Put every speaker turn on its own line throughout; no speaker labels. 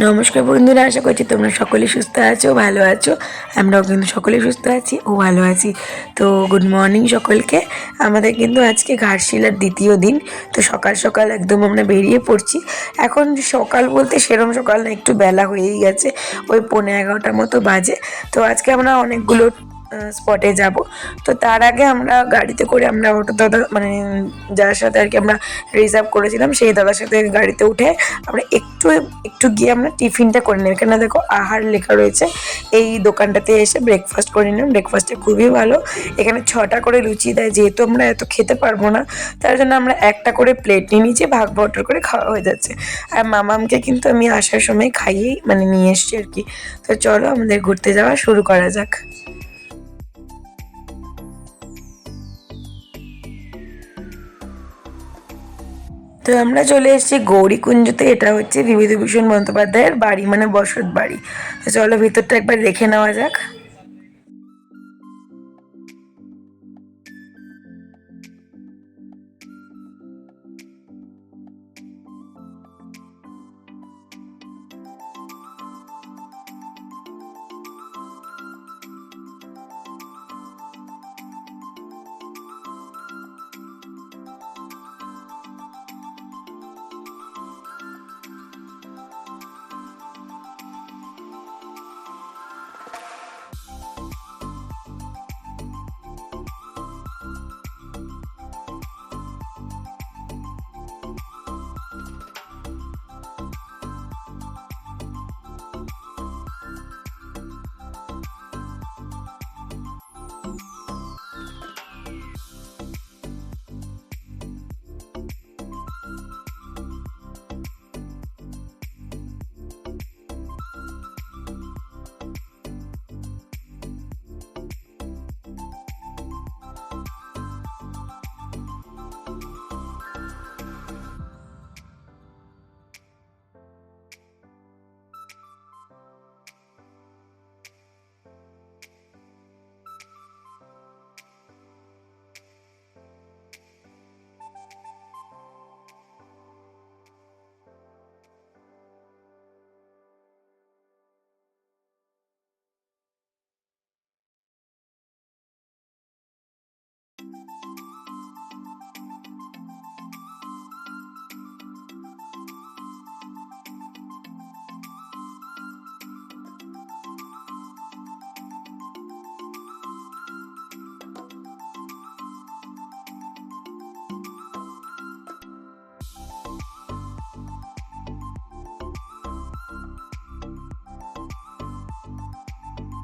নমস্কার বন্ধুরা, আশা করছি তোমরা সকলে সুস্থ আছো, ভালো আছো। আমরাও কিন্তু সকলে সুস্থ আছি ও ভালো আছি। তো গুড মর্নিং সকলকে। আমাদের কিন্তু আজকে ঘাটশিলার দ্বিতীয় দিন। তো সকাল সকাল একদম আমরা বেরিয়ে পড়ছি। এখন সকাল বলতে সেরম সকাল না, একটু বেলা হয়েই গেছে। ওই পৌনে এগারোটার মতো বাজে। তো আজকে আমরা অনেকগুলো স্পটে যাব। তো তার আগে আমরা গাড়িতে করে আমরা ওটা দাদা মানে যার সাথে আর কি আমরা রিজার্ভ করেছিলাম, সেই দাদার সাথে গাড়িতে উঠে আমরা একটু একটু গিয়ে আমরা টিফিনটা করে নিই। এখানে দেখো, আহার লেখা রয়েছে। এই দোকানটাতে এসে ব্রেকফাস্ট করে নিলাম। ব্রেকফাস্টে খুবই ভালো। এখানে ছটা করে লুচি দেয়, যেহেতু আমরা এত খেতে পারব না, তার জন্য আমরা একটা করে প্লেট নিয়ে নিয়েছি, ভাগ বটর করে খাওয়া হয়ে যাচ্ছে। আর মামামকে কিন্তু আমি আসার সময় খাইয়েই মানে নিয়ে এসছি আর কি। তো চলো আমাদের ঘুরতে যাওয়া শুরু করা যাক। তো আমরা চলে এসেছি গৌরীকুঞ্জতে। এটা হচ্ছে বিভূতিভূষণ বন্দ্যোপাধ্যায়ের বাড়ি মানে বসত বাড়ি। তো চলো ভিতরটা একবার দেখে নেওয়া যাক।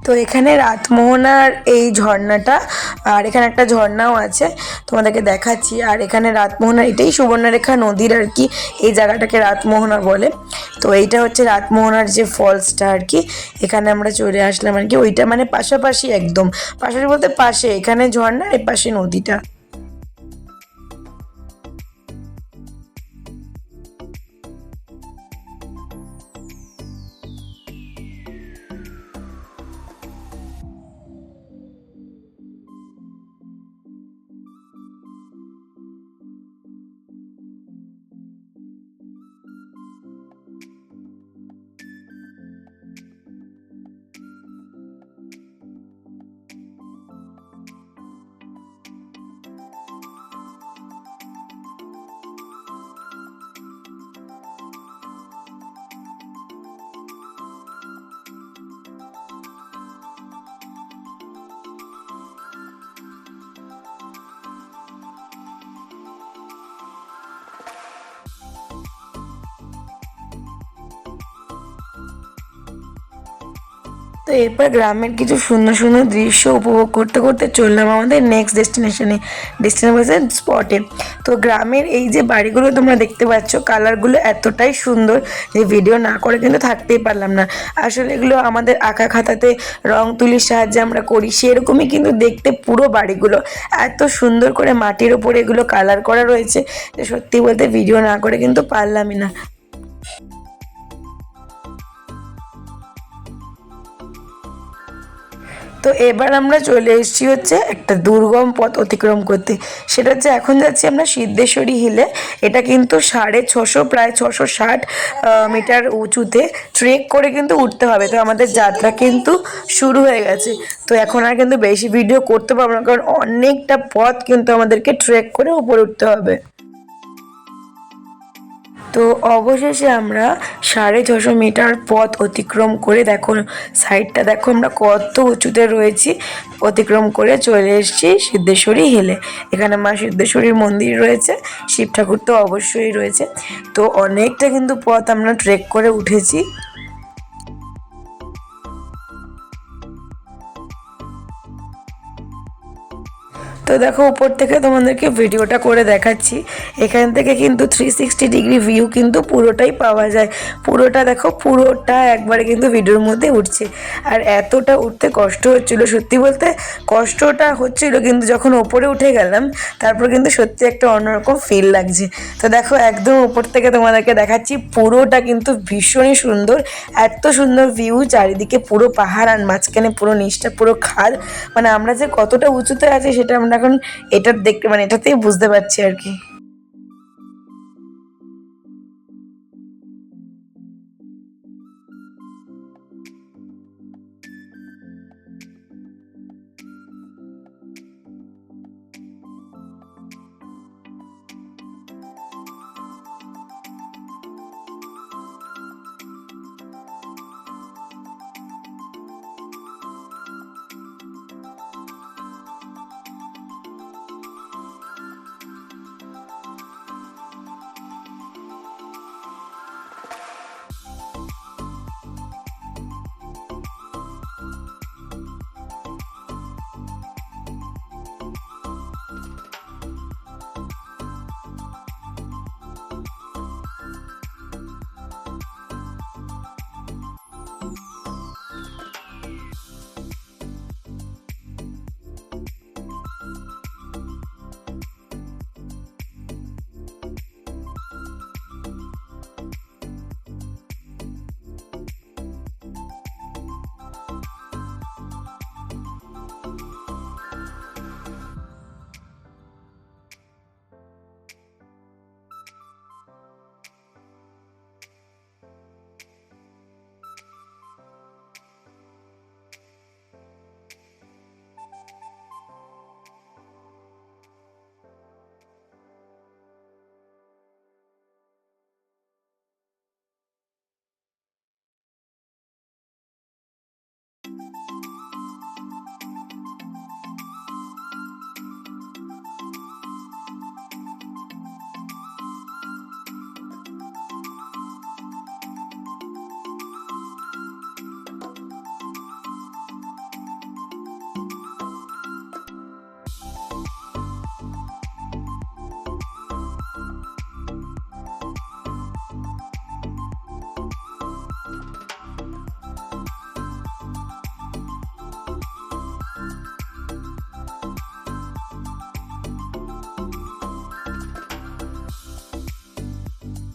তো এখানে রাতমোহনার এই ঝর্ণাটা, আর এখানে একটা ঝর্ণাও আছে, তোমাদেরকে দেখাচ্ছি। আর এখানে রাতমোহনার এটাই সুবর্ণরেখা নদীর আর কি, এই জায়গাটাকে রাতমোহনা বলে। তো এইটা হচ্ছে রাতমোহনার যে ফলসটা আর কি, এখানে আমরা চলে আসলাম আর কি। ওইটা মানে পাশাপাশি একদম, পাশাপাশি বলতে পাশে, এখানে ঝর্ণা এ পাশে নদীটা। তো এরপর গ্রামের কিছু সুন্দর সুন্দর দৃশ্য উপভোগ করতে করতে চললাম আমাদের নেক্সট ডেস্টিনেশনে ডেস্টিনেশন স্পটে তো গ্রামের এই যে বাড়িগুলো তোমরা দেখতে পাচ্ছ কালারগুলো এতটাই সুন্দর যে ভিডিও না করে কিন্তু থাকতেই পারলাম না। আসলে এগুলো আমাদের আঁকা খাতাতে রং তুলির সাহায্যে আমরা করি, সেরকমই কিন্তু দেখতে পুরো বাড়িগুলো। এত সুন্দর করে মাটির ওপরে এগুলো কালার করা রয়েছে যে সত্যি বলতে ভিডিও না করে কিন্তু পারলামই না। তো এবার আমরা চলে এসেছি হচ্ছে একটা দুর্গম পথ অতিক্রম করতে। সেটা হচ্ছে এখন যাচ্ছি আমরা সিদ্ধেশ্বরী হিলে এটা কিন্তু সাড়ে ছশো, প্রায় ছশো ষাট মিটার উঁচুতে ট্রেক করে কিন্তু উঠতে হবে। তো আমাদের যাত্রা কিন্তু শুরু হয়ে গেছে। তো এখন আর কিন্তু বেশি ভিডিও করতে পারব না, কারণ অনেকটা পথ কিন্তু আমাদেরকে ট্রেক করে উপরে উঠতে হবে। তো অবশেষে আমরা সাড়ে ছশো মিটার পথ অতিক্রম করে দেখো, সাইডটা দেখো আমরা কত উঁচুতে রয়েছি, অতিক্রম করে চলে এসেছি সিদ্ধেশ্বরী হিলে এখানে মা সিদ্ধেশ্বরীর মন্দির রয়েছে, শিব ঠাকুর তো অবশ্যই রয়েছে। তো অনেকটা কিন্তু পথ আমরা ট্রেক করে উঠেছি। তো দেখো, উপর থেকে তোমাদেরকে ভিডিওটা করে দেখাচ্ছি। এখান থেকে কিন্তু থ্রি সিক্সটি ডিগ্রি ভিউ কিন্তু পুরোটাই পাওয়া যায়। পুরোটা দেখো, পুরোটা একবারে কিন্তু ভিডিওর মধ্যে উঠছে। আর এতটা উঠতে কষ্ট হচ্ছিল, সত্যি বলতে কষ্টটা হচ্ছিল কিন্তু যখন ওপরে উঠে গেলাম, তারপর কিন্তু সত্যি একটা অন্যরকম ফিল লাগছে। তো দেখো, একদম উপর থেকে তোমাদেরকে দেখাচ্ছি, পুরোটা কিন্তু ভীষণই সুন্দর। এত সুন্দর ভিউ চারিদিকে পুরো পাহাড় আর মাঝখানে পুরো নিচটা পুরো খাল। মানে আমরা যে কতটা উঁচুতে আছি, সেটা আমরা এখন এটা দেখতে মানে এটাতেই বুঝতে পারছি আর কি।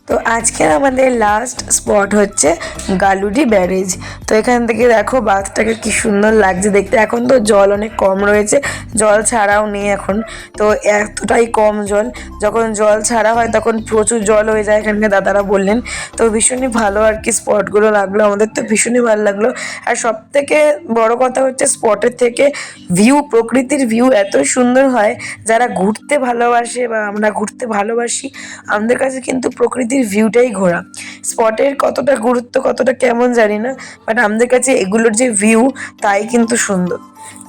তো আজকের আমাদের লাস্ট স্পট হচ্ছে গালুডি ব্যারেজ। তো এখান থেকে দেখো বাঁধটাকে কি সুন্দর লাগছে দেখতে। এখন তো জল অনেক কম রয়েছে, জল ছাড়াও নেই এখন। তো এতটাই কম জল, যখন জল ছাড়া হয় তখন প্রচুর জল হয়ে যায় এখানকে দাদারা বললেন। তো ভীষণই ভালো আর কি স্পটগুলো লাগল, আমাদের তো ভীষণই ভালো লাগল। আর সব থেকে বড় কথা হচ্ছে স্পটের থেকে ভিউ প্রকৃতির ভিউ এত সুন্দর হয়, যারা ঘুরতে ভালোবাসে বা আমরা ঘুরতে ভালোবাসি, আমাদের কাছে কিন্তু প্রকৃতির ভিউটাই ঘোরা। স্পটের কতটা গুরুত্ব, কতটা কেমন জানি না বাট আমাদের কাছে এগুলোর যে ভিউ তাই কিন্তু সুন্দর।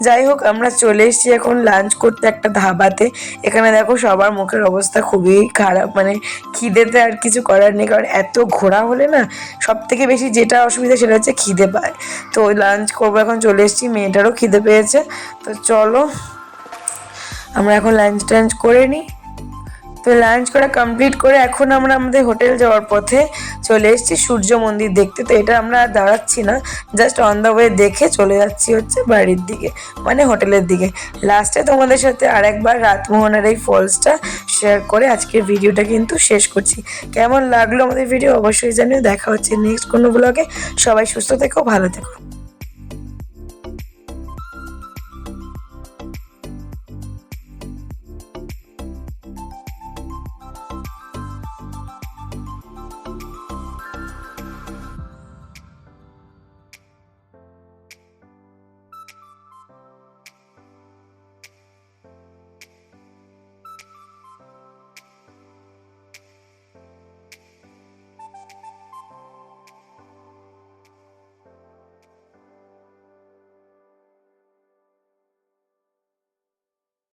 যাই হোক, আমরা চলে এসেছি এখন লাঞ্চ করতে একটা ধাবাতে। এখানে দেখো সবার মুখের অবস্থা খুবই খারাপ মানে খিদেতে আর কিছু করার নেই, কারণ এত ঘোরা হলে না সব থেকে বেশি যেটা অসুবিধা সেটা হচ্ছে খিদে পায়। তো ওই লাঞ্চ করব, এখন চলে এসেছি, মেয়েটারও খিদে পেয়েছে। তো চলো, আমরা এখন লাঞ্চ টাঞ্চ করে নিই। তো লাঞ্চ করা কমপ্লিট করে এখন আমরা আমাদের হোটেল যাওয়ার পথে চলে এসেছি সূর্য মন্দির দেখতে। তো এটা আমরা আর দাঁড়াচ্ছি না জাস্ট অন দ্য ওয়ে দেখে চলে যাচ্ছি হচ্ছে বাড়ির দিকে মানে হোটেলের দিকে। লাস্টে তোমাদের সাথে আরেকবার রাতমোহনের এই ফলসটা শেয়ার করে আজকের ভিডিওটা কিন্তু শেষ করছি। কেমন লাগল আমাদের ভিডিও অবশ্যই জানিও। দেখা হচ্ছে নেক্সট কোনো ব্লগে সবাই সুস্থ থেকো, ভালো থেকো।